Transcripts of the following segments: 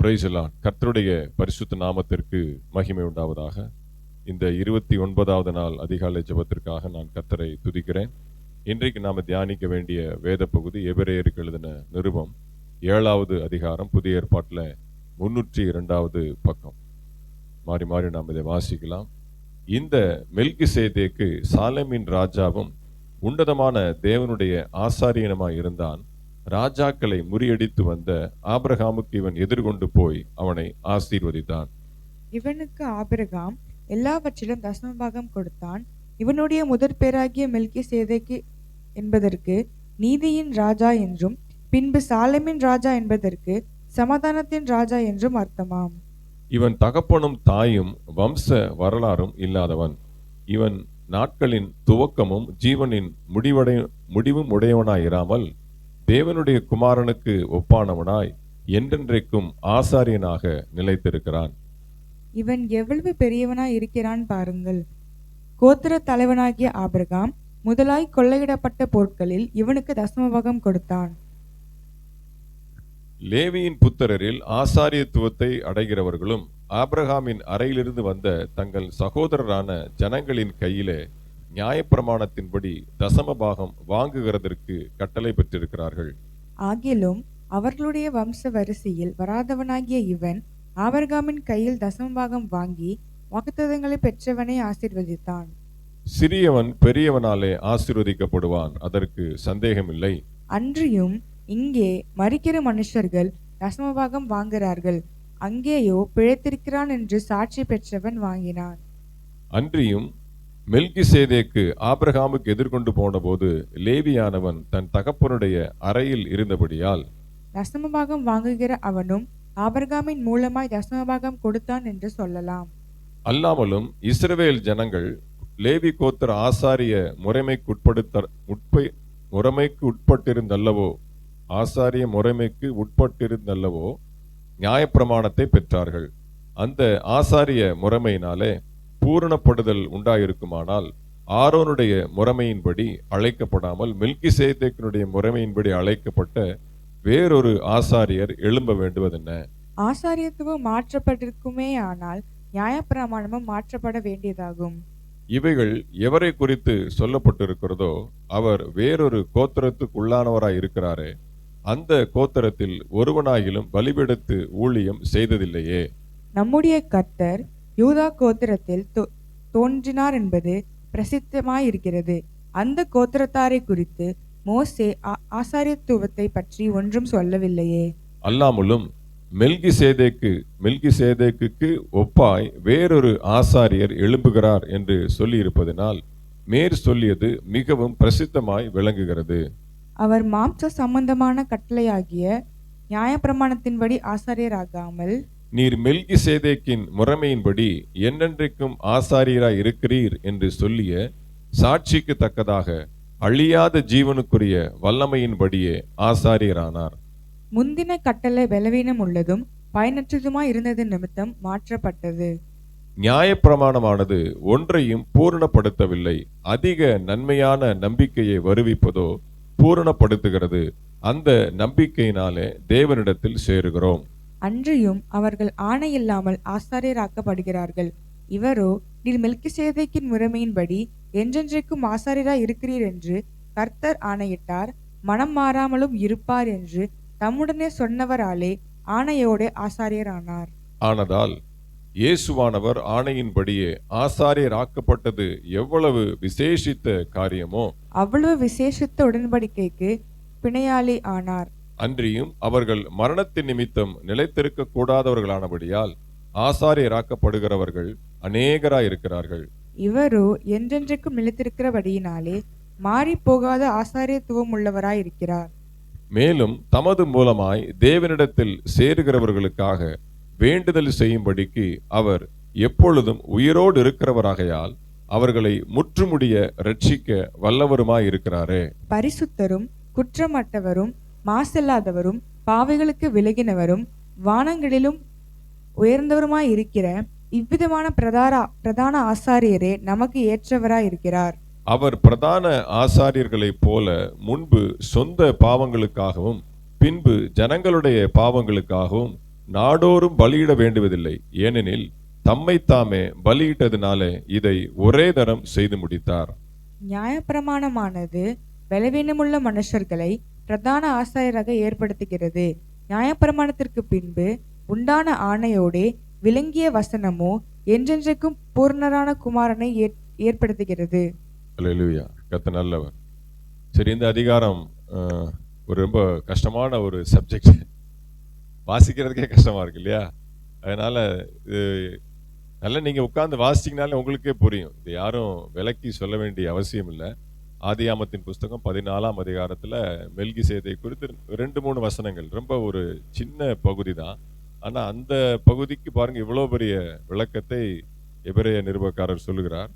பிரைசலான் கர்த்தருடைய பரிசுத்த நாமத்திற்கு மகிமை உண்டாவதாக. இந்த இருபத்தி ஒன்பதாவது நாள் அதிகாலை ஜெபத்திற்காக நான் கர்த்தரை துதிக்கிறேன். இன்றைக்கு நாம் தியானிக்க வேண்டிய வேத பகுதி எபிரேயருக்கு எழுதின நிருபம் ஏழாவது அதிகாரம் புதிய ஏற்பாட்டில் முன்னூற்றி இரண்டாவது பக்கம். மாறி மாறி நாம் இதை வாசிக்கலாம். இந்த மெல்கி சேதேக்கு சாலமின் ராஜாவும் உன்னதமான தேவனுடைய ஆசாரியனமாக இருந்தான். ராஜாக்களை முறியடித்து வந்த ஆபிரகாமுக்கு இவன் எதிர்கொண்டு போய் அவனை ஆசீர்வதித்தான். இவனுக்கு ஆபிரகாம் எல்லாவற்றிலும் தசமபாகம் கொடுத்தான். இவனுடைய முதற் பேராகிய மெல்கி சேதைக்கு என்பதற்கு நீதியின் ராஜா என்றும் பின்பு சாலமின் ராஜா என்பதற்கு சமாதானத்தின் ராஜா என்றும் அர்த்தமாம். இவன் தகப்பனும் தாயும் வம்ச வரலாறும் இல்லாதவன். இவன் நாட்களின் துவக்கமும் ஜீவனின் முடிவடை முடிவும் உடையவனாயிராமல் தேவனுடைய குமாரனுக்கு ஒப்பானவனாய் என்றென்றைக்கும் ஆசாரியனாக நிலைத்திருக்கிறான். இவன் எவ்வளவு பெரியவனாய் இருக்கிறான் பாருங்கள். கோத்திர தலைவனாகிய ஆபிரகாம் முதலாய் கொள்ளையிடப்பட்ட பொருட்களில் இவனுக்கு தசமபாகம் கொடுத்தான். லேவியின் புத்திரரில் ஆசாரியத்துவத்தை அடைகிறவர்களும் ஆபிரகாமின் அறையிலிருந்து வந்த தங்கள் சகோதரரான ஜனங்களின் கையிலே நியாயப்பிரமாணத்தின்படி தசமபாகம் வாங்குகிறதற்கு கட்டளை பெற்றிருக்கிறார்கள். ஆகிலும் அவர்களுடைய வம்ச வரிசையில் வராதவனாகிய இவன் ஆபர்காமின் கையில் தசமபாகம் வாங்கி வாக்குத்தத்தங்களை பெற்றவனை ஆசீர்வதித்தான். சிறியவன் பெரியவனாலே ஆசீர்வதிக்கப்படுவான் அதற்கு சந்தேகமில்லை. அன்றியும் இங்கே மறிக்கிற மனுஷர்கள் தசமபாகம் வாங்குகிறார்கள் அங்கேயோ பிழைத்திருக்கிறான் என்று சாட்சி பெற்றவன் வாங்கினான். அன்றியும் மெல்கிசேதேக்கு ஆபிரகாமுக்கு எதிர்கொண்டு போனபோது லேவியானவன் தன் தகப்பனுடைய அறையில் இருந்தபடியால் தசமபாகம் வாங்குகிற அவனும் ஆபர்காமின் மூலமாய் தசமபாகம் கொடுத்தான் என்று சொல்லலாம். அல்லாமலும் இஸ்ரவேல் ஜனங்கள் லேவி கோத்திர ஆசாரிய முறைமைக்கு உட்பை முறைமைக்கு உட்பட்டிருந்தல்லவோ ஆசாரிய முறைமைக்கு உட்பட்டிருந்தல்லவோ நியாயப்பிரமாணத்தை பெற்றார்கள். அந்த ஆசாரிய முறைமையினாலே பூரணப்படுதல் உண்டாயிருக்குமானால் ஆரோனுடைய முறைமையின்படி அழைக்கப்படாமல் மில்கி சேத்தேக்கினுடைய முறைமையின்படி அழைக்கப்பட்ட வேறொரு ஆசாரியர் எழும்ப வேண்டுவதென்ன? ஆசாரியத்துவம் மாற்றப்பட்டிருக்குமே ஆனால் நியாயப்பிரமாணமும் மாற்றப்பட வேண்டியதாகும். இவைகள் எவரை குறித்து சொல்லப்பட்டிருக்கிறதோ அவர் வேறொரு கோத்திரத்துக்கு உள்ளானவராய் இருக்கிறாரே. அந்த கோத்திரத்தில் ஒருவனாகிலும் பலிபெடுத்து ஊழியம் செய்ததில்லையே. நம்முடைய கர்த்தர் யூதா கோத்திரத்தில் தோ- தோன்றினார் என்பது பிரசித்தமாயிருக்கிறது. அந்த கோத்திரத்தாரை குறித்து மோசே ஆசாரியத்துவத்தை பற்றி ஒன்றும் சொல்லவில்லையே. அல்லாமலும் மெல்கி சேதேக்கு மெல்கி சேதேக்குக்கு ஒப்பாய் வேறொரு ஆசாரியர் எழும்புகிறார் என்று சொல்லியிருப்பதனால் மேற் சொல்லியது மிகவும் பிரசித்தமாய் விளங்குகிறது. அவர் மாம்ச சம்பந்தமான கட்டளையாகிய நியாயப்பிரமாணத்தின்படி ஆசாரியராகாமல் நீர் மெல்கி சேதேக்கின் முறைமையின்படி என்னென்றைக்கும் ஆசாரியராய் இருக்கிறீர் என்று சொல்லிய சாட்சிக்கு தக்கதாக அழியாத ஜீவனுக்குரிய வல்லமையின்படியே ஆசாரியரானார். முந்தின கட்டளை பலவீனம் உள்ளதும் பயனற்றதுமாய் இருந்தது நிமித்தம் மாற்றப்பட்டது. நியாயப்பிரமாணமானது ஒன்றையும் பூரணப்படுத்தவில்லை. அதிக நன்மையான நம்பிக்கையை வருவிப்பதோ பூரணப்படுத்துகிறது. அந்த நம்பிக்கையினாலே தேவனிடத்தில் சேருகிறோம். அன்றியும் அவர்கள் ஆணையில்லாமல் ஆசாரியராக்கப்படுகிறார்கள். இவரோ நீர் மெல்கிசேதேக்கின் முறைமையின்படி என்றென்றைக்கும் ஆசாரியராய் இருக்கிறீர் என்று கர்த்தர் ஆணையிட்டார் மனம் மாறாமலும் இருப்பார் என்று தம்முடனே சொன்னவராலே ஆணையோடு ஆசாரியரானார். ஆனதால் இயேசுவானவர் ஆணையின்படியே ஆசாரியராக்கப்பட்டது எவ்வளவு விசேஷித்த காரியமோ? அவ்வளவு விசேஷித்த உடன்படிக்கைக்கு பிணையாளி ஆனார். அன்றியும் அவர்கள் மரணத்தின் நிமித்தம் நிலைத்திருக்க கூடாதவர்களானபடியால் ஆசாரியராக்கப்படுகிறவர்கள் அநேகராயிருக்கிறார்கள். இவரோ என்றென்றைக்கும் நிலைத்திருக்கிறபடியினாலே மாறி போகாத ஆசாரியத்துவம் உள்ளவராய் இருக்கிறார் மேலும் தமது மூலமாய் தேவனிடத்தில் சேருகிறவர்களுக்காக வேண்டுதல் செய்யும்படிக்கு அவர் எப்பொழுதும் உயிரோடு இருக்கிறவராகையால் அவர்களை முற்றுமுடிய ரட்சிக்க வல்லவருமாய் இருக்கிறாரே பரிசுத்தரும் குற்றமற்றவரும் மாசில்லாதவரும் பாவைகளுக்கு விலகினவரும் வானங்களிலும் உயர்ந்தவருமாய் இருக்கிற இவ்விதமான பிரதான பிரதான ஆசாரியரே நமக்கு ஏற்றவராய் இருக்கிறார் அவர் பிரதான ஆசாரியர்களைப் போல முன்பு சொந்த பாவங்களுக்காகவும் பின்பு ஜனங்களுடைய பாவங்களுக்காகவும் நாடோறும் பலியிட வேண்டுவதில்லை. ஏனெனில் தம்மை தாமே பலியிட்டதினாலே இதை ஒரே தரம் செய்து முடித்தார். நியாயப்பிரமாணமானது பலவீனமுள்ள மனுஷர்களை பிரதான ஆசாரியராக ஏற்படுத்துகிறது. நியாயப்பிரமாணத்திற்கு பின்பு உண்டான ஆணையோடே விளங்கிய வசனமோ என்றென்றைக்கும் பூர்ணரான குமாரனை ஏற்- ஏற்படுத்துகிறது. கத்த நல்லவர். சரி இந்த அதிகாரம் ஒரு ரொம்ப கஷ்டமான ஒரு சப்ஜெக்ட் வாசிக்கிறதுக்கே கஷ்டமா இருக்கு இல்லையா? அதனால இது நல்லா நீங்க உட்கார்ந்து வாசிச்சிங்கனாலே உங்களுக்கே புரியும். இது யாரும் விலக்கி சொல்ல வேண்டிய அவசியம் இல்லை. ஆதியாமத்தின் புஸ்தகம் பதினாலாம் அதிகாரத்தில் மெல்கி சேதை குறித்து ரெண்டு மூணு வசனங்கள். ரொம்ப ஒரு சின்ன பகுதி தான் ஆனால் அந்த பகுதிக்கு பாருங்கள் இவ்வளோ பெரிய விளக்கத்தை எபிரேய நிருபக்காரர் சொல்லுகிறார்.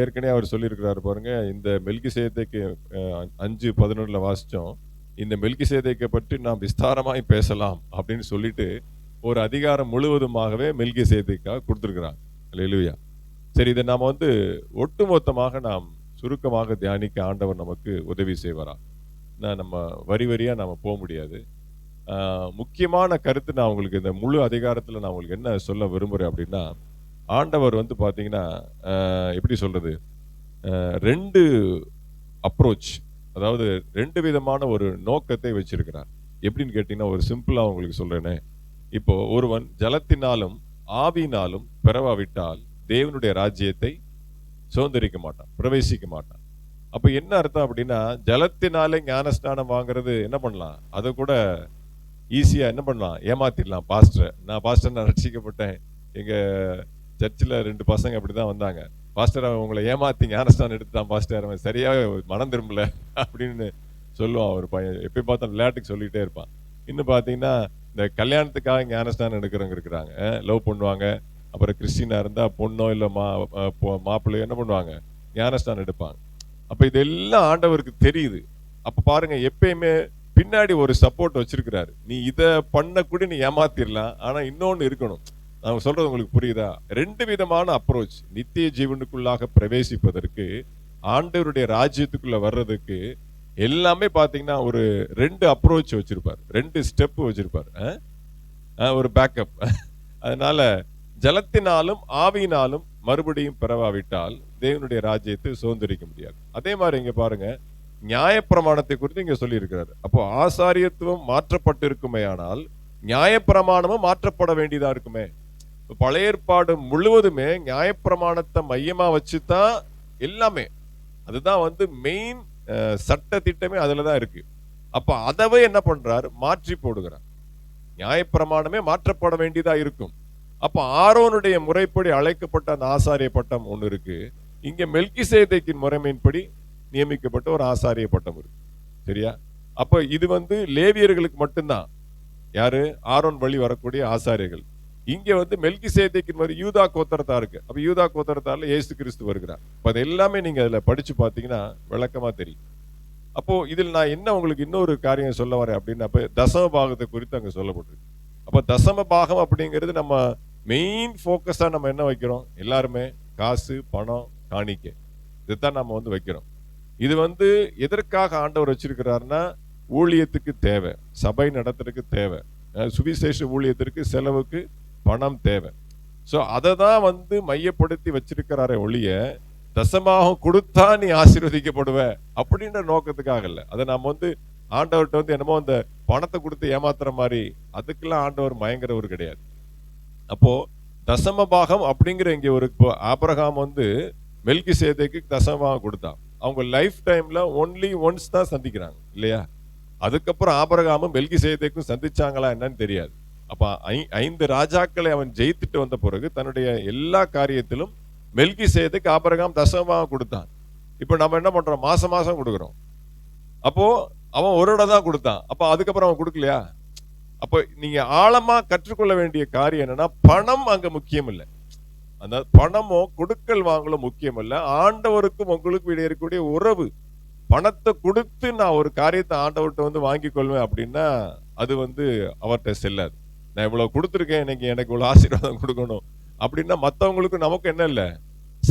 ஏற்கனவே அவர் சொல்லியிருக்கிறார் பாருங்கள் இந்த மெல்கி சேதைக்கு அஞ்சு பதினொன்றில் வாசித்தோம் இந்த மெல்கி சேதைக்கை பற்றி நாம் விஸ்தாரமாய் பேசலாம் அப்படின்னு சொல்லிட்டு ஒரு அதிகாரம் முழுவதுமாகவே மெல்கி சேதைக்காக கொடுத்துருக்கிறாங்க அல்லேலூயா. சரி இதை நாம் வந்து ஒட்டுமொத்தமாக நாம் சுருக்கமாக தியானிக்க ஆண்டவர் நமக்கு உதவி செய்வாரா? நான் நம்ம வரி வரியாக நம்ம போக முடியாது. முக்கியமான கருத்து நான் உங்களுக்கு இந்த முழு அதிகாரத்தில் நான் உங்களுக்கு என்ன சொல்ல விரும்புகிறேன் அப்படின்னா ஆண்டவர் வந்து பார்த்தீங்கன்னா எப்படி சொல்கிறது ரெண்டு அப்ரோச் அதாவது ரெண்டு விதமான ஒரு நோக்கத்தை வச்சிருக்கிறார். எப்படின்னு கேட்டிங்கன்னா ஒரு சிம்பிளாக உங்களுக்கு சொல்கிறேனே இப்போ ஒருவன் ஜலத்தினாலும் ஆவியினாலும் பிறவாவிட்டால் தேவனுடைய ராஜ்யத்தை சுதந்திரிக்க மாட்டான் பிரவேசிக்க மாட்டான். அப்போ என்ன அர்த்தம் அப்படின்னா ஜலத்தினாலே ஞானஸ்நானம் வாங்குறது என்ன பண்ணலாம்? அதை கூட ஈஸியாக என்ன பண்ணலாம்? ஏமாத்திடலாம். பாஸ்டரை நான் பாஸ்டர் நான் ரட்சிக்கப்பட்டேன் எங்கள் சர்ச்சில் ரெண்டு பசங்க அப்படி தான் வந்தாங்க. பாஸ்டர் அவன் உங்களை ஏமாத்தி ஞானஸ்தானம் எடுத்துட்டான் பாஸ்டர் அவன் சரியாக மனம் திரும்பல அப்படின்னு சொல்லுவான் ஒரு பையன். எப்பயும் பார்த்தா விளையாட்டுக்கு சொல்லிகிட்டே இருப்பான். இன்னும் பார்த்தீங்கன்னா இந்த கல்யாணத்துக்காக ஞானஸ்தானம் எடுக்கிறவங்க இருக்கிறாங்க. லவ் பண்ணுவாங்க. அப்புறம் கிறிஸ்டினா இருந்தால் பொண்ணோ இல்லை மா மாப்பிள்ளையோ என்ன பண்ணுவாங்க? ஞானஸ்தானம் எடுப்பாங்க. அப்போ இதெல்லாம் ஆண்டவருக்கு தெரியுது. அப்போ பாருங்கள் எப்பயுமே பின்னாடி ஒரு சப்போர்ட் வச்சிருக்கிறாரு. நீ இதை பண்ணக்கூட நீ ஏமாத்திரலாம். ஆனால் இன்னொன்று இருக்கணும். நான் சொல்றது உங்களுக்கு புரியுதா? ரெண்டு விதமான அப்ரோச் நித்திய ஜீவனுக்குள்ளாக பிரவேசிப்பதற்கு ஆண்டவருடைய ராஜ்யத்துக்குள்ள வர்றதுக்கு எல்லாமே பார்த்தீங்கன்னா ஒரு ரெண்டு அப்ரோச் வச்சிருப்பார். ரெண்டு ஸ்டெப் வச்சிருப்பார். ஒரு பேக்கப் அதனால ஜலத்தினாலும் ஆவியினாலும் மறுபடியும் பெறவாவிட்டால் தேவனுடைய ராஜ்யத்தை சுதந்திரிக்க முடியாது. அதே மாதிரி இங்க பாருங்க நியாயப்பிரமாணத்தை குறித்து இங்க சொல்லியிருக்கிறாரு. அப்போ ஆசாரியத்துவம் மாற்றப்பட்டிருக்குமேயானால் நியாயப்பிரமாணமும் மாற்றப்பட வேண்டியதா இருக்குமே? பழைய ஏற்பாடு முழுவதுமே நியாயப்பிரமாணத்தை மையமா வச்சுதான் எல்லாமே. அதுதான் வந்து மெயின் சட்ட திட்டமே அதுல தான் இருக்கு. அப்ப அதவே என்ன பண்றார்? மாற்றி போடுகிறார். நியாயப்பிரமாணமே மாற்றப்பட வேண்டியதா இருக்கும். அப்போ ஆரோனுடைய முறைப்படி அழைக்கப்பட்ட அந்த ஆசாரிய பட்டம் ஒன்று இருக்கு. மெல்கி சேதைக்கின் முறைமையின்படி நியமிக்கப்பட்ட ஒரு ஆசாரிய பட்டம் இருக்கு. சரியா? அப்போ இது வந்து லேவியர்களுக்கு மட்டும்தான். யாரு? ஆரோன் வழி வரக்கூடிய ஆசாரியர்கள். இங்க வந்து மெல்கி சேதைக்கின் மாதிரி யூதா கோத்தரத்தா இருக்கு. அப்ப யூதா கோத்தரத்தால ஏசு கிறிஸ்து வருகிறார். இப்போ அது எல்லாமே நீங்க அதுல படிச்சு பாத்தீங்கன்னா விளக்கமா தெரியும். அப்போ இதில் நான் என்ன உங்களுக்கு இன்னொரு காரியம் சொல்ல வரேன் அப்படின்னு அப்போ தசம பாகத்தை குறித்து அங்கே சொல்லப்பட்டிருக்கு. அப்போ தசம பாகம் அப்படிங்கிறது நம்ம மெயின் ஃபோக்கஸாக நம்ம என்ன வைக்கிறோம்? எல்லாருமே காசு பணம் காணிக்கை. இதுதான் நம்ம வந்து வைக்கிறோம். இது வந்து எதற்காக ஆண்டவர் வச்சிருக்கிறாருன்னா ஊழியத்துக்கு தேவை. சபை நடத்துறதுக்கு தேவை. சுவிசேஷ ஊழியத்திற்கு செலவுக்கு பணம் தேவை. ஸோ அதை தான் வந்து மையப்படுத்தி வச்சிருக்கிறாரே ஒழிய தசமாகம் கொடுத்தா நீ ஆசீர்வதிக்கப்படுவ அப்படின்ற நோக்கத்துக்காக இல்லை. அதை நம்ம வந்து ஆண்டவர்கிட்ட வந்து என்னமோ அந்த பணத்தை கொடுத்து ஏமாத்துற மாதிரி அதுக்கெல்லாம் ஆண்டவர் மயங்குறவர் கிடையாது. அப்போ தசம பாகம் அப்படிங்கிற இங்கே ஒரு இப்போ ஆபரகாம் வந்து மெல்கி சேதைக்கு தசம பாகம் கொடுத்தான். அவங்க லைஃப் டைம்ல ஒன்லி ஒன்ஸ் தான் சந்திக்கிறாங்க இல்லையா? அதுக்கப்புறம் ஆபரகாமும் மெல்கி சேதைக்கும் சந்திச்சாங்களா என்னன்னு தெரியாது. அப்ப ஐ- ஐந்து ராஜாக்களை அவன் ஜெயித்துட்டு வந்த பிறகு தன்னுடைய எல்லா காரியத்திலும் மெல்கி சேதைக்கு ஆபரகாம் தசமபாகம் கொடுத்தான். இப்போ நம்ம என்ன பண்றோம்? மாசம் மாசம் கொடுக்குறோம். அப்போ அவன் ஒரு இடம் தான் கொடுத்தான். அப்ப அதுக்கப்புறம் அவன் கொடுக்கலையா? அப்போ நீங்க ஆழமா கற்றுக்கொள்ள வேண்டிய காரியம் என்னன்னா பணம் அங்க முக்கியம் இல்லை அந்த பணமோ கொடுக்கல் வாங்கலோ முக்கியம் இல்ல ஆண்டவருக்கும் உங்களுக்கும் இடையே இருக்கக்கூடிய உறவு. பணத்தை கொடுத்து நான் ஒரு காரியத்தை ஆண்டவர்கிட்ட வந்து வாங்கி கொள்வேன் அப்படின்னா அது வந்து அவர்கிட்ட செல்லாது. நான் இவ்வளவு கொடுத்துருக்கேன் இன்னைக்கு எனக்கு இவ்வளவு ஆசீர்வாதம் கொடுக்கணும் அப்படின்னா மத்தவங்களுக்கு நமக்கு என்ன இல்ல?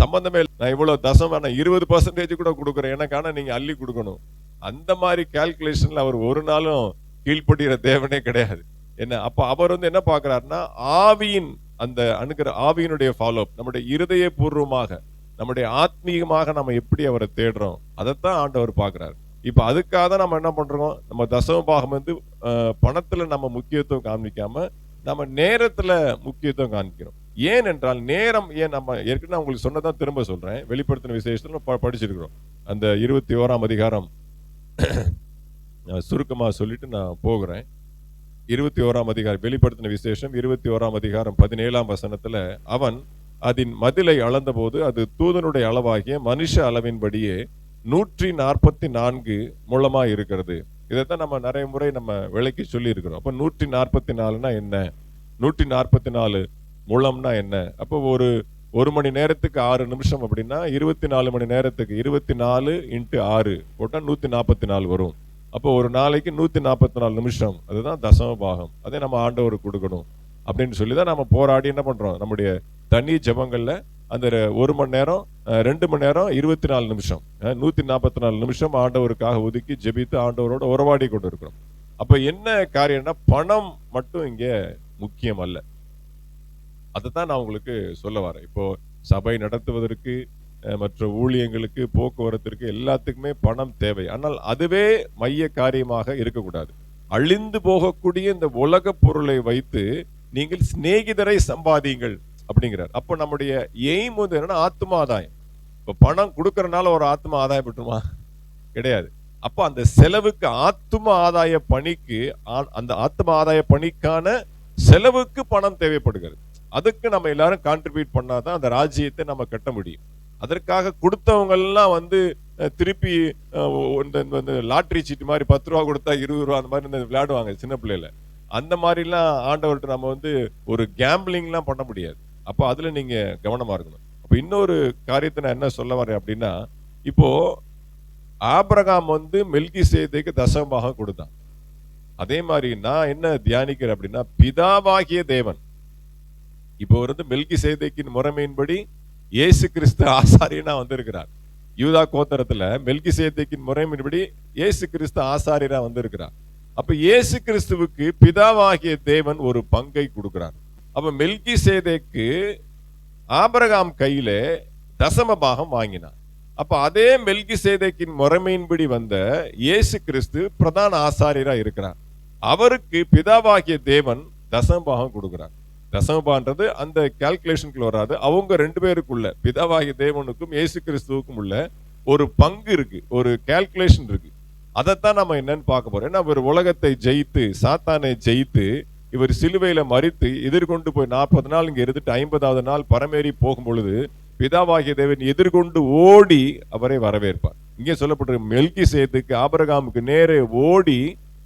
சம்பந்தமே நான் இவ்வளவு தசம் நான் இருபது பர்சன்டேஜ் கூட கொடுக்குறேன். எனக்கு ஆனா நீங்க அள்ளி கொடுக்கணும். அந்த மாதிரி கால்குலேஷனில் அவர் ஒரு நாளும் கீழ்ப்படுகிற தேவனே கிடையாது. என்ன? அப்போ அவர் வந்து என்ன பார்க்குறாருன்னா ஆவியின் அந்த அணுகிற ஆவியினுடைய ஃபாலோ நம்முடைய இருதய பூர்வமாக நம்முடைய ஆத்மீகமாக நம்ம எப்படி அவரை தேடுறோம் அதைத்தான் ஆண்டவர் பார்க்கறாரு. இப்போ அதுக்காக தான் நம்ம என்ன பண்ணுறோம் நம்ம தசம பாகம் வந்து பணத்தில் நம்ம முக்கியத்துவம் காமிக்காமல் நம்ம நேரத்தில் முக்கியத்துவம் காமிக்கிறோம் ஏன் என்றால் நேரம் ஏன் நம்ம ஏற்கனவே நான் உங்களுக்கு சொன்னதான் திரும்ப சொல்கிறேன் வெளிப்படுத்தின விசேஷத்தில் ப- படிச்சிருக்கிறோம். அந்த இருபத்தி ஓராம் அதிகாரம் நான் சுருக்கமாக சொல்லிட்டு நான் போகிறேன். இருபத்தி ஓராம் அதிகாரம் வெளிப்படுத்தின விசேஷம் இருபத்தி ஓராம் அதிகாரம் பதினேழாம் வசனத்தில் அவன் அதன் மதிலை அளந்தபோது அது தூதனுடைய அளவாகிய மனுஷ அளவின்படியே நூற்றி நாற்பத்தி நான்கு மூலமாக இருக்கிறது. இதைத்தான் நம்ம நிறைய முறை நம்ம விலைக்கு சொல்லியிருக்கிறோம். அப்போ நூற்றி நாற்பத்தி நாலுனா என்ன? நூற்றி நாற்பத்தி நாலு முழம்னா என்ன? அப்போ ஒரு ஒரு மணி நேரத்துக்கு ஆறு நிமிஷம் அப்படின்னா இருபத்தி நாலு மணி நேரத்துக்கு இருபத்தி நாலு இன்ட்டு ஆறு போட்டால் நூற்றி நாற்பத்தி நாலு வரும். அப்போ ஒரு நாளைக்கு நூற்றி நாற்பத்தி நாலு நிமிஷம். அதுதான் தசம பாகம் அதை நம்ம ஆண்டவருக்கு கொடுக்கணும். அப்படின்னு சொல்லி தான் நம்ம போராடி என்ன பண்ணுறோம் நம்முடைய தனி ஜபங்களில் அந்த ஒரு மணி நேரம் ரெண்டு மணி நேரம் இருபத்தி நாலு நிமிஷம். நூற்றி நாற்பத்தி நாலு நிமிஷம் ஆண்டவருக்காக ஒதுக்கி ஜெபித்து ஆண்டவரோட உறவாடி கொண்டு இருக்கிறோம் அப்போ என்ன காரியம்னா பணம் மட்டும் இங்கே முக்கியம் அல்ல. அதை தான் நான் உங்களுக்கு சொல்ல வரேன். இப்போ சபை நடத்துவதற்கு மற்ற ஊழியங்களுக்கு போக்குவரத்திற்கு எல்லாத்துக்குமே பணம் தேவை. ஆனால் அதுவே மைய காரியமாக இருக்கக்கூடாது. அழிந்து போகக்கூடிய இந்த உலக பொருளை வைத்து நீங்கள் சிநேகிதரை சம்பாதியுங்கள் அப்படிங்கிறார். அப்போ நம்முடைய எய்ம் வந்து என்னன்னா ஆத்மா ஆதாயம் இப்போ பணம் கொடுக்கறனால ஒரு ஆத்ம ஆதாயம் பெற்றுமா? கிடையாது. அப்போ அந்த செலவுக்கு ஆத்தும ஆதாய பணிக்கு அந்த ஆத்ம ஆதாய பணிக்கான செலவுக்கு பணம் தேவைப்படுகிறது. அதுக்கு நம்ம எல்லாரும் கான்ட்ரிபியூட் பண்ணாதான் அந்த ராஜ்யத்தை நம்ம கட்ட முடியும். அதற்காக கொடுத்தவங்கெல்லாம் வந்து திருப்பி இந்த இந்த- லாட்ரி சீட்டு மாதிரி பத்து ரூபா கொடுத்தா இருபது ரூபா அந்த மாதிரி இந்த விளையாடுவாங்க சின்ன பிள்ளையில. அந்த மாதிரிலாம் ஆண்டவர்கிட்ட நம்ம வந்து ஒரு கேம்பிளிங்லாம் பண்ண முடியாது. அப்போ அதில் நீங்கள் கவனமாக இருக்கணும். அப்போ இன்னொரு காரியத்தை நான் என்ன சொல்ல வரேன் அப்படின்னா இப்போது ஆபிரகாம் வந்து மெல்கி சேதைக்கு தசமமாக கொடுத்தான். அதே மாதிரி நான் என்ன தியானிக்கிறேன் அப்படின்னா பிதாவாகிய தேவன் இப்போ வந்து மெல்கி சேதைக்கின் முறைமையின்படி இயேசு கிறிஸ்து ஆசாரியனா வந்திருக்கிறார். யூதா கோத்தரத்துல மெல்கி சேதைக்கின் முறைமையின்படி இயேசு கிறிஸ்து ஆசாரியரா வந்திருக்கிறார். அப்ப இயேசு கிறிஸ்துவுக்கு பிதாவாகிய தேவன் ஒரு பங்கை கொடுக்கிறார். அப்ப மெல்கி சேதைக்கு ஆபரகாம் கையில தசம பாகம் வாங்கினார். அப்ப அதே மெல்கி சேதைக்கின் முறைமையின்படி வந்த இயேசு கிறிஸ்து பிரதான ஆசாரியராக இருக்கிறார். அவருக்கு பிதாவாகிய தேவன் தசம பாகம் கொடுக்கிறார். தசமபான்றது அந்த கால்குலேஷனுக்குள்ள வராது. அவங்க ரெண்டு பேருக்குள்ள பிதாவாகிய தேவனுக்கும் இயேசு கிறிஸ்துவுக்கும் உள்ள ஒரு பங்கு இருக்கு ஒரு கால்குலேஷன் இருக்கு. அதைத்தான் நம்ம என்னன்னு பார்க்க போறோம். ஏன்னா இவர் உலகத்தை ஜெயித்து சாத்தானை ஜெயித்து இவர் சிலுவையில மறித்து எதிர்கொண்டு போய் நாற்பது நாள் இங்க இருந்துட்டு ஐம்பதாவது நாள் பரமேறி போகும் பொழுது பிதாவாகிய தேவன் எதிர்கொண்டு ஓடி அவரை வரவேற்பார். இங்கே சொல்லப்பட்ட மெல்கி சேத்துக்கு ஆபரகாமுக்கு நேரே ஓடி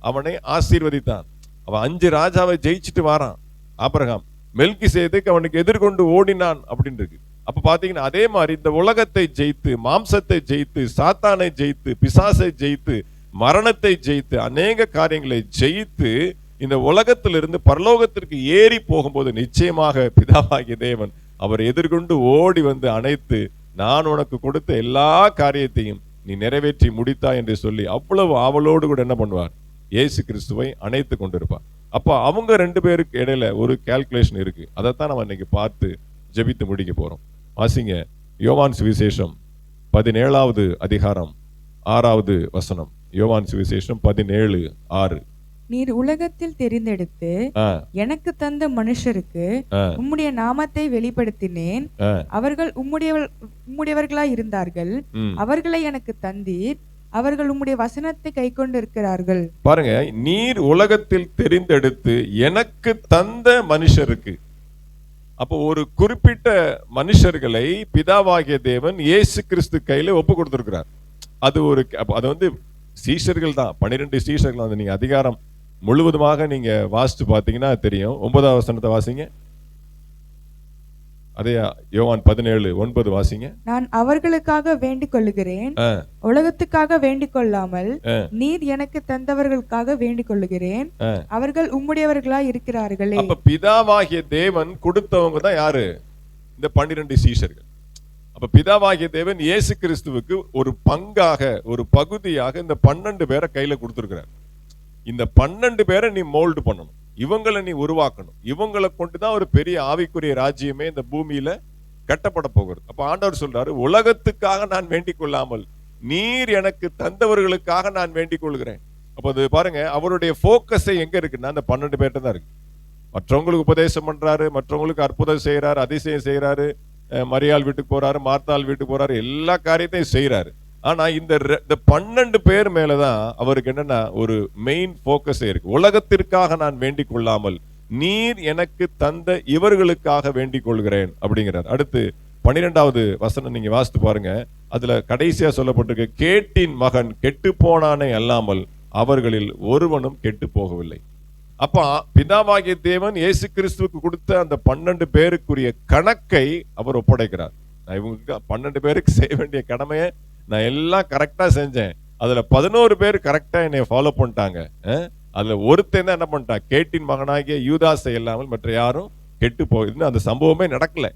அவனை ஆசீர்வதித்தான். அவன் அஞ்சு ராஜாவை ஜெயிச்சுட்டு வாரான் ஆபரகாம். மெல்கி சேதுக்கு அவனுக்கு எதிர்கொண்டு ஓடினான் அப்படின்னு இருக்கு. அப்ப பாத்தீங்கன்னா அதே மாதிரி இந்த உலகத்தை ஜெயித்து மாம்சத்தை ஜெயித்து சாத்தானை ஜெயித்து பிசாசை ஜெயித்து மரணத்தை ஜெயித்து அநேக காரியங்களை ஜெயித்து இந்த உலகத்திலிருந்து பரலோகத்திற்கு ஏறி போகும்போது நிச்சயமாக பிதாவாகிய தேவன் அவர் எதிர்கொண்டு ஓடி வந்து அணைத்து நான் உனக்கு கொடுத்த எல்லா காரியத்தையும் நீ நிறைவேற்றி முடித்தா என்று சொல்லி அவ்வளவு ஆவலோடு கூட என்ன பண்ணுவார்? இயேசு கிறிஸ்துவை அணைத்து கொண்டிருப்பார். அப்போ அவங்க ரெண்டு பேருக்கு இடையில ஒரு கால்குலேஷன் இருக்கு. அதைத்தான் நம்ம இன்னைக்கு பார்த்து ஜெபித்து முடிக்க போறோம். வாசிங்க. யோவான் சுவிசேஷம் பதினேழாவது அதிகாரம் ஆறாவது வசனம். யோவான் சுவிசேஷம் பதினேழு ஆறு. நீர் உலகத்தில் தெரிந்தெடுத்து எனக்கு தந்த மனுஷருக்கு உம்முடைய நாமத்தை வெளிப்படுத்தினேன். அவர்கள் உம்முடையவர் உம்முடையவர்களாய் இருந்தார்கள். அவர்களை எனக்கு தந்தீர். அவர்கள் உம்முடைய வசனத்தை கைக்கொண்டு இருக்கிறார்கள் பாருங்க நீர் உலகத்தில் தெரிந்தெடுத்து எனக்கு தந்த மனுஷருக்கு. அப்போ ஒரு குறிப்பிட்ட மனுஷர்களை பிதாவாகிய தேவன் இயேசு கிறிஸ்து கையில ஒப்பு கொடுத்துருக்கிறார். அது ஒரு அது வந்து சீஷர்கள் தான். பன்னிரெண்டு சீஷர்கள் வந்து நீங்க அதிகாரம் முழுவதுமாக நீங்க வாசித்து பார்த்தீங்கன்னா தெரியும். ஒன்பதாவது வசனத்தை வாசிங்க. அதே யோவான் பதினேழு ஒன்பது வாசிங்க. நான் அவர்களுக்காக வேண்டிக் கொள்ளுகிறேன் உலகத்துக்காக வேண்டிக் கொள்ளாமல். நீர் எனக்கு தந்தவர்களுக்காக வேண்டிக் கொள்ளுகிறேன். அவர்கள் உம்முடையவர்களாய் இருக்கிறார்களே. அப்ப பிதாவாகிய தேவன் கொடுத்தவங்க தான் யாரு? இந்த பன்னிரண்டு சீஷர்கள். அப்ப பிதாவாகிய தேவன் இயேசு கிறிஸ்துவுக்கு ஒரு பங்காக ஒரு பகுதியாக இந்த பன்னெண்டு பேரை கையில கொடுத்திருக்கிறார். இந்த பன்னெண்டு பேரை நீ மோல்டு பண்ணணும். இவங்களை நீ உருவாக்கணும். இவங்களை கொண்டு தான் ஒரு பெரிய ஆவிக்குரிய ராஜ்யமே இந்த பூமியில கட்டப்பட போகிறது அப்ப ஆண்டவர் சொல்றாரு உலகத்துக்காக நான் வேண்டிக் கொள்ளாமல் நீர் எனக்கு தந்தவர்களுக்காக நான் வேண்டிக் கொள்கிறேன். அப்போ அது பாருங்க அவருடைய போக்கஸை எங்க இருக்குன்னா அந்த பன்னெண்டு பேர்ட்ட தான் இருக்கு. மற்றவங்களுக்கு உபதேசம் பண்றாரு மற்றவங்களுக்கு அற்புதம் செய்யறாரு அதிசயம் செய்யறாரு மரியாள் வீட்டுக்கு போறாரு மார்த்தாள் வீட்டுக்கு போறாரு எல்லா காரியத்தையும் செய்யறாரு ஆனா இந்த இந்த பன்னெண்டு பேர் மேலதான் அவருக்கு என்னன்னா ஒரு மெயின் ஃபோக்கஸே இருக்கு. உலகத்திற்காக நான் வேண்டிக் கொள்ளாமல் நீர் எனக்கு தந்த இவர்களுக்காக வேண்டிக் கொள்கிறேன் அப்படிங்கிறார். அடுத்து பன்னிரெண்டாவது வசனம் நீங்க வாசித்து பாருங்க. அதுல கடைசியா சொல்லப்பட்டிருக்கு கேட்டின் மகன் கெட்டு போனானே அல்லாமல் அவர்களில் ஒருவனும் கெட்டு போகவில்லை. அப்போ பிதாவாகிய தேவன் இயேசு கிறிஸ்துவுக்கு கொடுத்த அந்த பன்னெண்டு பேருக்குரிய கணக்கை அவர் ஒப்படைக்கிறார். நான் இவங்களுக்கு பன்னெண்டு பேருக்கு செய்ய வேண்டிய கடமையை நான் எல்லாம் கரெக்டாக செஞ்சேன். அதில் பதினோரு பேர் கரெக்டாக என்னை ஃபாலோ பண்ணிட்டாங்க. அதில் ஒருத்தன் தான் என்ன பண்ணிட்டான்? கேட்டின் மகனாகிய யூதாசை இல்லாமல் மற்ற யாரும் கெட்டு போகுதுன்னு அந்த சம்பவமே நடக்கல.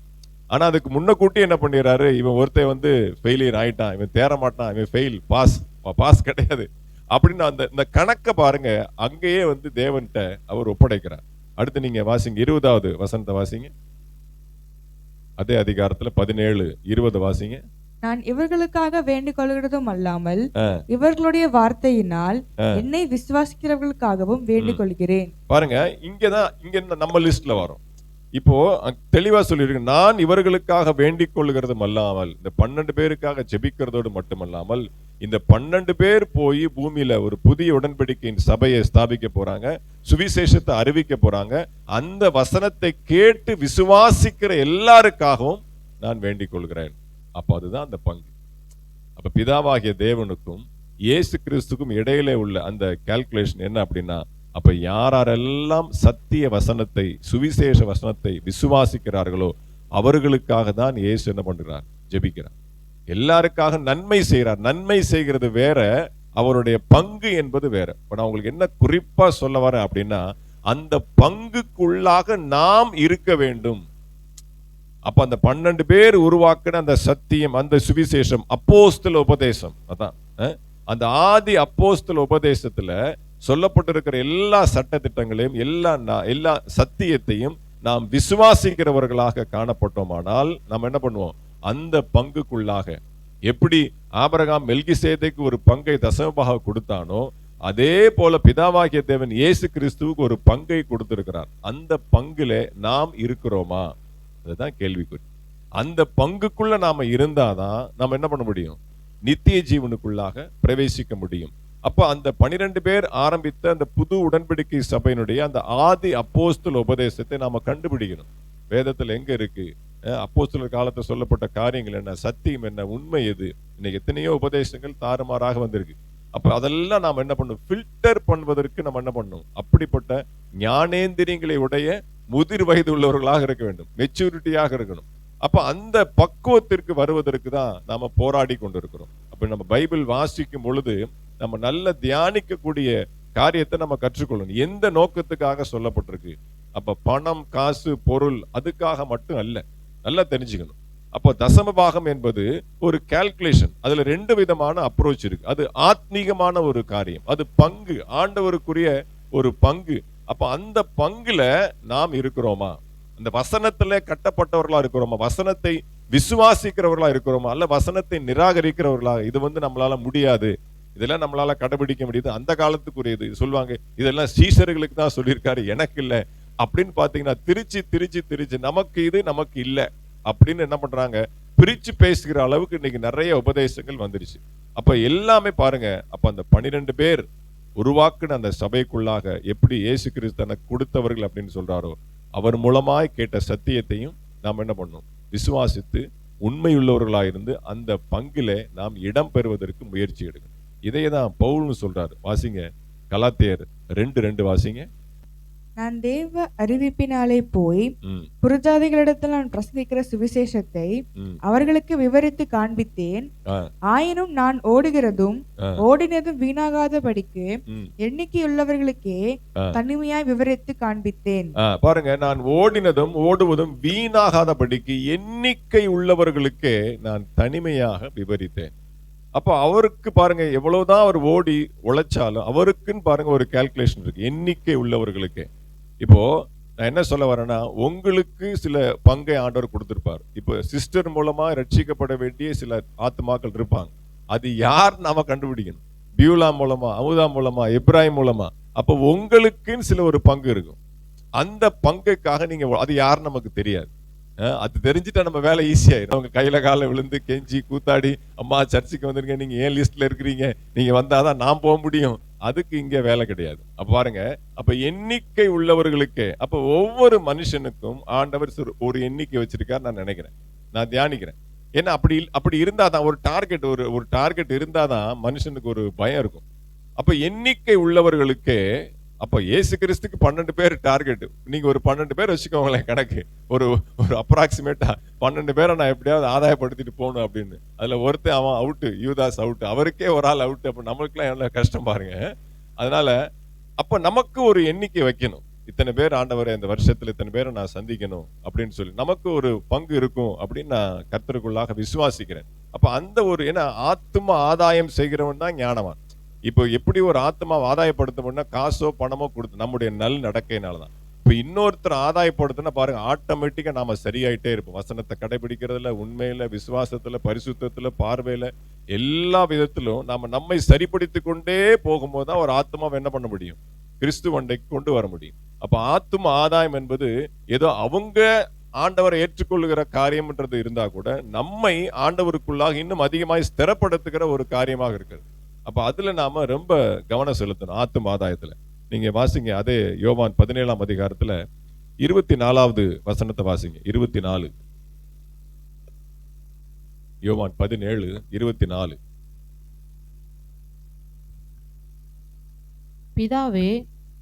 ஆனால் அதுக்கு முன்ன கூட்டி என்ன பண்ணிடுறாரு? இவன் ஒருத்தன் வந்து ஃபெயிலியர் ஆயிட்டான். இவன் தேற மாட்டான். இவன் ஃபெயில் பாஸ் பாஸ் கிடையாது. அப்படின்னு அந்த இந்த கணக்கை பாருங்க. அங்கேயே வந்து தேவன்கிட்ட அவர் ஒப்படைக்கிறார். அடுத்து நீங்க வாசிங்க. இருபதாவது வசனத்தை வாசிங்க. அதே அதிகாரத்தில் பதினேழு இருபது வாசிங்க. நான் இவர்களுக்காக வேண்டிக் கொள்கிறதும் அல்லாமல். இவர்களுடைய வார்த்தையினால் என்னை விசுவாசிக்கிறவர்களுக்காகவும் வேண்டிக் கொள்கிறேன் பாருங்க இங்கதான் இங்க நம்ம லிஸ்ட்ல வரும். இப்போ தெளிவா சொல்லியிருக்கு நான் இவர்களுக்காக வேண்டிக் கொள்கிறதும் அல்லாமல் இந்த பன்னெண்டு பேருக்காக ஜெபிக்கிறதோடு மட்டுமல்லாமல் இந்த பன்னெண்டு பேர் போய் பூமியில ஒரு புதிய உடன்படிக்கையின் சபையை ஸ்தாபிக்க போறாங்க சுவிசேஷத்தை அறிவிக்க போறாங்க அந்த வசனத்தை கேட்டு விசுவாசிக்கிற எல்லாருக்காகவும் நான் வேண்டிக் கொள்கிறேன் அப்போ அதுதான் அந்த பங்கு. அப்போ பிதாவாகிய தேவனுக்கும் இயேசு கிறிஸ்துக்கும் இடையிலே உள்ள அந்த கால்குலேஷன் என்ன அப்படின்னா அப்போ யாரெல்லாம் சத்திய வசனத்தை சுவிசேஷ வசனத்தை விசுவாசிக்கிறார்களோ அவர்களுக்காக தான் இயேசு என்ன பண்றார்? ஜெபிக்கிறார். எல்லாருக்காக நன்மை செய்கிறார் நன்மை செய்கிறது வேற அவருடைய பங்கு என்பது வேற. இப்போ நான் உங்களுக்கு என்ன குறிப்பா சொல்ல வரேன் அப்படின்னா அந்த பங்குக்குள்ளாக நாம் இருக்க வேண்டும். அப்போ அந்த பன்னெண்டு பேர் உருவாக்கின அந்த சத்தியம் அந்த சுவிசேஷம் அப்போஸ்தல உபதேசம். அதான். அந்த ஆதி அப்போஸ்தல உபதேசத்தில் சொல்லப்பட்டிருக்கிற எல்லா சட்டத்திட்டங்களையும் எல்லா நான் எல்லா சத்தியத்தையும் நாம் விசுவாசிக்கிறவர்களாக காணப்பட்டோமானால் நாம் என்ன பண்ணுவோம்? அந்த பங்குக்குள்ளாக. எப்படி ஆமரகாம் மெல்கி சேதைக்கு ஒரு பங்கை தசமபாக கொடுத்தானோ அதே போல பிதாவாகிய தேவன் இயேசு கிறிஸ்துவுக்கு ஒரு பங்கை கொடுத்திருக்கிறார். அந்த பங்குல நாம் இருக்கிறோமா? அதுதான் கேள்விக்குறி. அந்த பங்குக்குள்ள நாம இருந்தாதான் நாம என்ன பண்ண முடியும்? நித்திய ஜீவனுக்குள்ளாக பிரவேசிக்க முடியும். அப்போ அந்த பனிரெண்டு பேர் ஆரம்பித்த அந்த புது உடன்படிக்கை சபையினுடைய அந்த ஆதி அப்போஸ்தல் உபதேசத்தை நாம கண்டுபிடிக்கணும். வேதத்தில் எங்க இருக்கு? அப்போஸ்தலர் காலத்தில் சொல்லப்பட்ட காரியங்கள் என்ன? சத்தியம் என்ன? உண்மை எது? இன்னைக்கு எத்தனையோ உபதேசங்கள் தாறுமாறாக வந்திருக்கு. அப்போ அதெல்லாம் நாம் என்ன பண்ணணும்? ஃபில்டர் பண்ணுவதற்கு நம்ம என்ன பண்ணணும்? அப்படிப்பட்ட ஞானேந்திரியங்களை உடைய முதிர் வயது உள்ளவர்களாக இருக்க வேண்டும். மெச்சூரிட்டியாக இருக்கணும். அப்போ அந்த பக்குவத்திற்கு வருவதற்கு தான் நாம் போராடி கொண்டிருக்கிறோம். அப்போ நம்ம பைபிள் வாசிக்கும் பொழுது நம்ம நல்ல தியானிக்கக்கூடிய காரியத்தை நம்ம கற்றுக்கொள்ளணும். எந்த நோக்கத்துக்காக சொல்லப்பட்டிருக்கு? அப்போ பணம் காசு பொருள் அதுக்காக மட்டும் அல்ல. நல்லா தெரிஞ்சுக்கணும். அப்போ தசம பாகம் என்பது ஒரு கால்குலேஷன் அதில் ரெண்டு விதமான அப்ரோச் இருக்கு. அது ஆத்மீகமான ஒரு காரியம். அது பங்கு. ஆண்டவருக்குரிய ஒரு பங்கு. அப்போ அந்த பங்குல நாம் இருக்கிறோமா? அந்த வசனத்துல கட்டப்பட்டவர்களா இருக்கிறோமா? வசனத்தை விசுவாசிக்கிறவர்களா இருக்கிறோமா? அல்ல வசனத்தை நிராகரிக்கிறவர்களா? இது வந்து நம்மளால முடியாது. இதெல்லாம் நம்மளால கடைபிடிக்க முடியுது. அந்த காலத்துக்குரியது. சொல்லுவாங்க இதெல்லாம் சீசர்களுக்கு தான் சொல்லியிருக்காரு. எனக்கு இல்லை. அப்படின்னு பாத்தீங்கன்னா திருச்சி திருச்சி திருச்சி நமக்கு இது நமக்கு இல்லை. அப்படின்னு என்ன பண்றாங்க? பிரிச்சு பேசுகிற அளவுக்கு இன்னைக்கு நிறைய உபதேசங்கள் வந்துருச்சு. அப்ப எல்லாமே பாருங்க அப்ப அந்த பன்னிரெண்டு பேர் உருவாக்குன அந்த சபைக்குள்ளாக எப்படி இயேசு கிறிஸ்து தனக்கு கொடுத்தவர்கள் அப்படின்னு சொல்கிறாரோ அவர் மூலமாய் கேட்ட சத்தியத்தையும் நாம் என்ன பண்ணணும்? விசுவாசித்து உண்மையுள்ளவர்களாக இருந்து அந்த பங்கில் நாம் இடம் பெறுவதற்கு முயற்சி எடுக்கணும். இதையே தான் பவுல்னு சொல்கிறார் வாசிங்க. கலாத்தியர் ரெண்டு ரெண்டு வாசிங்க. நான் தேவ அறிவிப்பினாலே போய் புறஜாதிகளிடத்தில் நான் பிரசங்கிக்கிற சுவிசேஷத்தை அவர்களுக்கு விவரித்து காண்பித்தேன். ஆயினும் நான் ஓடுகிறதும். ஓடினதும் வீணாகாதபடிக்கு ம். எண்ணிக்கையுள்ளவர்களுக்கே. தனிமையாய் விவரித்து காண்பித்தேன். பாருங்க நான் ஓடினதும் ஓடுவதும் வீணாகாதபடிக்கு எண்ணிக்கை உள்ளவர்களுக்கே நான் தனிமையாக விவரித்தேன். அப்ப அவருக்கு பாருங்க எவ்வளவுதான் அவர் ஓடி உழைச்சாலும் அவருக்குன்னு பாருங்க ஒரு கால்குலேஷன் இருக்கு. எண்ணிக்கை உள்ளவர்களுக்கே. இப்போ நான் என்ன சொல்ல வரேன்னா உங்களுக்கு சில பங்கை ஆண்டவர் கொடுத்துருப்பார். இப்போ சிஸ்டர் மூலமா ரட்சிக்கப்பட வேண்டிய சில ஆத்மாக்கள் இருப்பாங்க. அது யார் நாம கண்டுபிடிக்கணும்? பியூலா மூலமா அமுதா மூலமா இப்ராஹிம் மூலமா? அப்போ உங்களுக்குன்னு சில ஒரு பங்கு இருக்கும். அந்த பங்குக்காக நீங்க அது யார் நமக்கு தெரியாது. அது தெரிஞ்சுட்டா நம்ம வேலை ஈஸியாயிடும் அவங்க கையில காலை விழுந்து கெஞ்சி கூத்தாடி அம்மா சர்ச்சுக்கு வந்துருங்க. நீங்க ஏன் லிஸ்ட்ல இருக்கிறீங்க? நீங்க வந்தாதான் நான் போக முடியும். அதுக்கு இங்க வேலை கிடையாது. அப்ப பாருங்க அப்ப எண்ணிக்கை உள்ளவர்களுக்கு அப்ப ஒவ்வொரு மனுஷனுக்கும் ஆண்டவர் ஒரு எண்ணிக்கை வச்சிருக்காரு நான் நினைக்கிறேன். நான் தியானிக்கிறேன். ஏன்னா அப்படி அப்படி அப்படி இருந்தாதான் ஒரு டார்கெட் ஒரு ஒரு டார்கெட் இருந்தாதான் மனுஷனுக்கு ஒரு பயம் இருக்கும். அப்ப எண்ணிக்கை உள்ளவர்களுக்கு அப்போ ஏசு கிறிஸ்துக்கு பன்னெண்டு பேர் டார்கெட் நீங்கள் ஒரு பன்னெண்டு பேர் வச்சுக்கோங்களேன் கணக்கு. ஒரு ஒரு அப்ராக்சிமேட்டாக பன்னெண்டு பேரை நான் எப்படியாவது ஆதாயப்படுத்திட்டு போகணும் அப்படின்னு. அதில் ஒருத்தன் அவன் அவுட்டு யூதாஸ் அவுட்டு அவருக்கே ஒரு ஆள் அவுட்டு அப்போ நம்மளுக்குலாம் எவ்வளோ கஷ்டம் பாருங்க. அதனால் அப்போ நமக்கு ஒரு எண்ணிக்கை வைக்கணும். இத்தனை பேர் ஆண்டவரை இந்த வருஷத்தில் இத்தனை பேரை நான் சந்திக்கணும் அப்படின்னு சொல்லி. நமக்கு ஒரு பங்கு இருக்கும் அப்படின்னு நான் கர்த்தருக்குள்ளாக விசுவாசிக்கிறேன். அப்போ அந்த ஒரு ஏன்னா ஆத்தும ஆதாயம் செய்கிறவன் தான் ஞானவான். இப்போ எப்படி ஒரு ஆத்மாவை ஆதாயப்படுத்தணும்னா காசோ பணமோ கொடுத்து நம்முடைய நல் நடக்கையினால தான் இப்போ இன்னொருத்தர் ஆதாயப்படுத்தினா பாருங்க ஆட்டோமேட்டிக்கா நாம சரியாயிட்டே இருப்போம். வசனத்தை கடைபிடிக்கிறதுல உண்மையில விசுவாசத்துல பரிசுத்தில பார்வையில எல்லா விதத்திலும் நாம நம்மை சரிப்படுத்தி கொண்டே போகும்போது தான் ஒரு ஆத்மாவை என்ன பண்ண முடியும்? கிறிஸ்து வண்டைக்கு கொண்டு வர முடியும். அப்போ ஆத்தும ஆதாயம் என்பது ஏதோ அவங்க ஆண்டவரை ஏற்றுக்கொள்ளுகிற காரியம்ன்றது இருந்தா கூட நம்மை ஆண்டவருக்குள்ளாக இன்னும் அதிகமாய் ஸ்திரப்படுத்துகிற ஒரு காரியமாக இருக்கிறது. அப்ப அதுல நாம ரொம்ப கவனம் செலுத்தணும் ஆத்தும் ஆதாயத்தில். நீங்க வாசிங்க அதே யோவான் பதினேழாம் அதிகாரத்துல இருபத்தி நாலாவது வசனத்தை வாசிங்க. இருபத்தி நாலு யோவான் பதினேழு இருபத்தி நாலு பிதாவே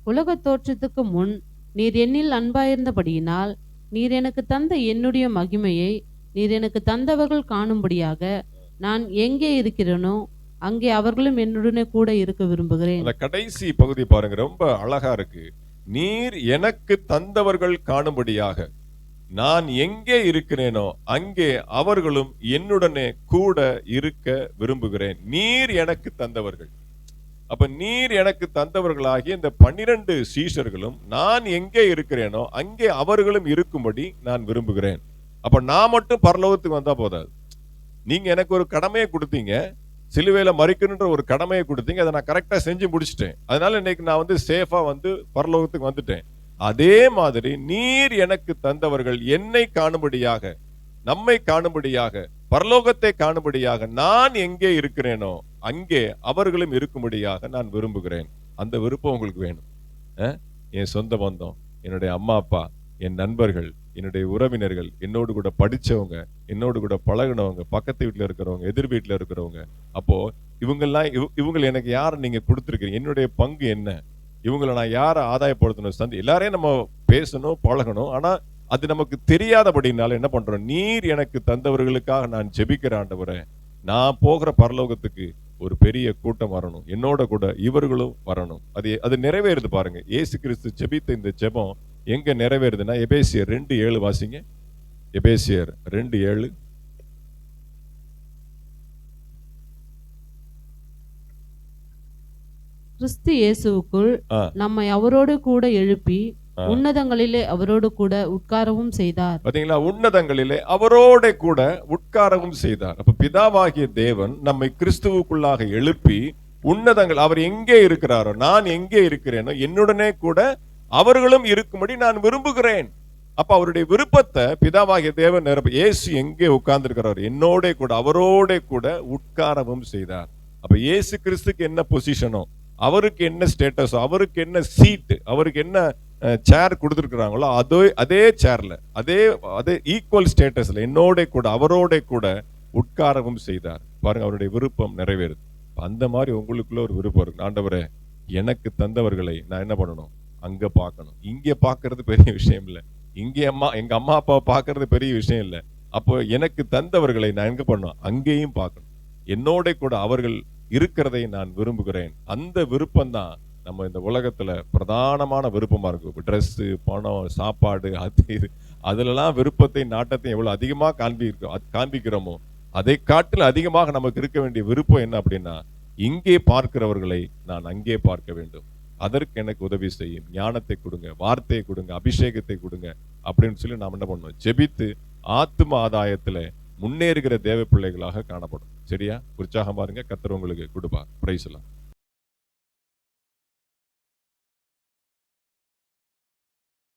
உலக தோற்றத்துக்கு முன் நீர் என்னில் அன்பாயிருந்தபடியினால் நீர் எனக்கு தந்த என்னுடைய மகிமையை நீர் எனக்கு தந்தவர்கள் காணும்படியாக நான் எங்கே இருக்கிறேனோ அங்கே அவர்களும் என்னுடனே கூட இருக்க விரும்புகிறேன். அந்த கடைசி பகுதி பாருங்க ரொம்ப அழகா இருக்கு. நீர் எனக்கு தந்தவர்கள் காணும்படியாக நான் எங்கே இருக்கிறேனோ அங்கே அவர்களும் என்னுடனே கூட இருக்க விரும்புகிறேன். நீர் எனக்கு தந்தவர்கள். அப்ப நீர் எனக்கு தந்தவர்களாகிய இந்த பன்னிரண்டு சீஷர்களும் நான் எங்கே இருக்கிறேனோ அங்கே அவர்களும் இருக்கும்படி நான் விரும்புகிறேன். அப்ப நான் மட்டும் பரலோகத்துக்கு வந்தா போதாது. நீங்க எனக்கு ஒரு கடமையை கொடுத்தீங்க. சிலுவையில் மறிக்கணுன்ற ஒரு கடமையை கொடுத்தீங்க. அதை நான் கரெக்டாக செஞ்சு முடிச்சிட்டேன். அதனால இன்னைக்கு நான் வந்து சேஃபாக வந்து பரலோகத்துக்கு வந்துட்டேன். அதே மாதிரி நீர் எனக்கு தந்தவர்கள் என்னை காணும்படியாக நம்மை காணும்படியாக பரலோகத்தை காணும்படியாக நான் எங்கே இருக்கிறேனோ அங்கே அவர்களும் இருக்கும்படியாக நான் விரும்புகிறேன். அந்த விருப்பம் உங்களுக்கு வேணும். என் சொந்த பந்தம் என்னுடைய அம்மா அப்பா என் நண்பர்கள் என்னுடைய உறவினர்கள் என்னோடு கூட படித்தவங்க என்னோடு கூட பழகுனவங்க பக்கத்து வீட்டில் இருக்கிறவங்க எதிர் வீட்டில் இருக்கிறவங்க அப்போது இவங்கெல்லாம் இவ் இவங்களை எனக்கு யார் நீங்கள் கொடுத்துருக்கீங்க என்னுடைய பங்கு என்ன? இவங்களை நான் யாரை ஆதாயப்படுத்தணும்? சந்தி எல்லாரையும் நம்ம பேசணும் பழகணும். ஆனால் அது நமக்கு தெரியாதபடினால என்ன பண்ணுறோம் நீர் எனக்கு தந்தவர்களுக்காக நான் ஜெபிக்கிற ஆண்டவரே நான் போகிற பரலோகத்துக்கு ஒரு பெரிய கூட்டம் வரணும். என்னோட கூட இவர்களும் வரணும். அது அது நிறைவேறுது பாருங்க. ஏசு கிறிஸ்து ஜெபித்த இந்த ஜெபம் எங்க நிறைவேறுதுன்னா எபேசியர் ரெண்டு ஏழு வாசிங்க. எபேசியர் ரெண்டு ஏழு. கிறிஸ்து இயேசுவுக்குள். நம்மை அவரோடு கூட எழுப்பி. உன்னதங்களிலே அவரோடு கூட உட்காரவும் செய்தார். பாத்தீங்களா? உன்னதங்களிலே அவரோட கூட உட்காரவும் செய்தார். அப்ப பிதாவாகிய தேவன் நம்மை கிறிஸ்துவுக்குள்ளாக எழுப்பி உன்னதங்கள் அவர் எங்கே இருக்கிறாரோ நான் எங்கே இருக்கிறேனோ என்னுடனே கூட அவர்களும் இருக்கும்படி நான் விரும்புகிறேன். அப்ப அவருடைய விருப்பத்தை பிதாவாகிய தேவன் நிரப்ப இயேசு எங்கே உட்கார்ந்திருக்கிறார்? என்னோட கூட அவரோட கூட உட்காரவும் செய்தார். அப்ப இயேசு கிறிஸ்துக்கு என்ன பொசிஷனோ அவருக்கு என்ன ஸ்டேட்டஸோ அவருக்கு என்ன சீட்டு அவருக்கு என்ன சேர் கொடுத்துருக்குறாங்களோ அதே அதே சேர்ல அதே அதே ஈக்குவல் ஸ்டேட்டஸ்ல என்னோட கூட அவரோட கூட உட்காரவும் செய்தார். பாருங்க அவருடைய விருப்பம் நிறைவேறுது. அந்த மாதிரி உங்களுக்குள்ள ஒரு விருப்பம் இருக்கு. ஆண்டவரே எனக்கு தந்தவர்களை நான் என்ன பண்ணணும்? அங்க பார்க்கணும். இங்கே பார்க்கறது பெரிய விஷயம் இல்ல. இங்கே அம்மா எங்க அம்மா அப்பாவை பார்க்கறது பெரிய விஷயம் இல்ல. அப்போ எனக்கு தந்தவர்களை நான் எங்கே பண்ணும் அங்கேயும் பார்க்கணும். என்னோட கூட அவர்கள் இருக்கிறதை நான் விரும்புகிறேன். அந்த விருப்பம் தான் நம்ம இந்த உலகத்துல பிரதானமான விருப்பமா இருக்கும் ட்ரெஸ்ஸு பணம் சாப்பாடு அது இது. அதிலெல்லாம் விருப்பத்தை நாட்டத்தை எவ்வளவு அதிகமா காண்பிக்கிறோம் அது காண்பிக்கிறோமோ அதை காட்டில் அதிகமாக நமக்கு இருக்க வேண்டிய விருப்பம் என்ன அப்படின்னா இங்கே பார்க்கிறவர்களை நான் அங்கே பார்க்க வேண்டும். அதற்கு எனக்கு உதவி செய்யும். ஞானத்தை கொடுங்க வார்த்தையை கொடுங்க அபிஷேகத்தை கொடுங்க அப்படின்னு சொல்லி நாம் என்ன பண்ணணும் ஜெபித்து ஆத்தும ஆதாயத்துல முன்னேறுகிற தேவ பிள்ளைகளாக காணப்படும். சரியா? உற்சாகம் பாருங்க கத்துறவங்களுக்கு கொடுப்பா பிரைஸ்லாம்